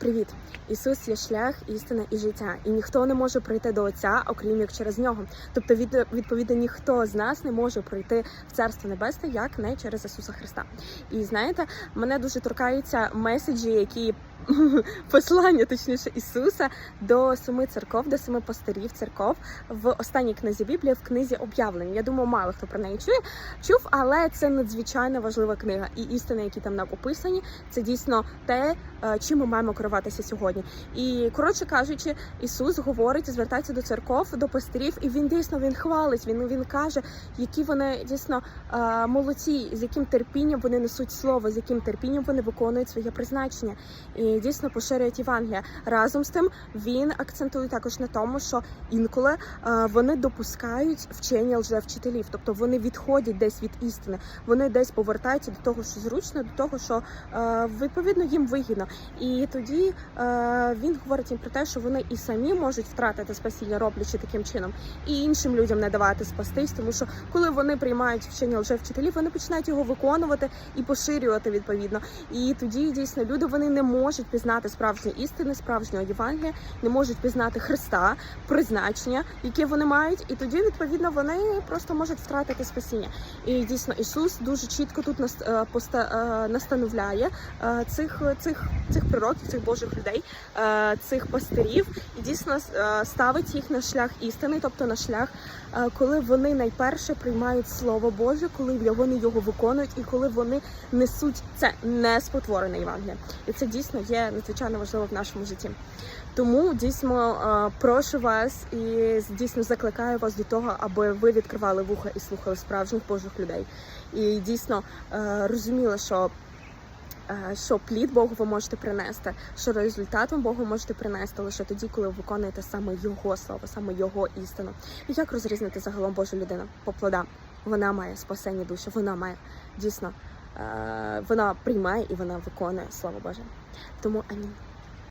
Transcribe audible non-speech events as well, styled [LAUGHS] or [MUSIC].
Привіт! Ісус є шлях, істина і життя, і ніхто не може прийти до Отця, окрім як через нього. Тобто, від, відповідно, ніхто з нас не може прийти в Царство Небесне, як не через Ісуса Христа. І знаєте, мене дуже торкаються меседжі, які [LAUGHS] послання, точніше, Ісуса до семи церков, до семи пастирів церков в останній книзі Біблії, в книзі об'явлень. Я думаю, мало хто про неї чує, чув, але це надзвичайно важлива книга. І істини, які там нам описані, це дійсно те, е, чим ми маємо керуватися сьогодні. І коротше кажучи, Ісус говорить, звертається до церков, до пастирів, і він дійсно він хвалить. Він він каже, які вони дійсно е, молодці, з яким терпінням вони несуть слово, з яким терпінням вони виконують своє призначення і дійсно поширюють Євангелія. Разом з тим він акцентує також на тому, що інколи е, вони допускають вчення лжевчителів, тобто вони відходять десь від істини, вони десь повертаються до того, що зручно, до того, що е, відповідно їм вигідно. І тоді е, він говорить їм про те, що вони і самі можуть втратити спасіння, роблячи таким чином, і іншим людям не давати спастись, тому що коли вони приймають вчення лжевчителів, вони починають його виконувати і поширювати відповідно. І тоді дійсно люди вони не можуть пізнати справжньої істини, справжнього Євангелія, не можуть пізнати Христа, призначення, яке вони мають, і тоді відповідно вони просто можуть втратити спасіння. І дійсно Ісус дуже чітко тут нас е, е, настановляє е, цих цих цих пророків, цих божих людей, цих пастирів, і дійсно ставить їх на шлях істини, тобто на шлях, коли вони найперше приймають слово Боже, коли вони його виконують, і коли вони несуть це не спотворене Євангеліє. І це дійсно є надзвичайно важливо в нашому житті. Тому дійсно е, прошу вас і дійсно закликаю вас до того, аби ви відкривали вуха і слухали справжніх божих людей. І дійсно е, розуміли, що е, що плід Богу ви можете принести, що результат вам Богу можете принести лише тоді, коли ви виконуєте саме Його слово, саме Його істину. І як розрізнити загалом Божу людину по плодам? Вона має спасені душі, вона має дійсно, вона приймає і вона виконує слово Боже. Тому амінь.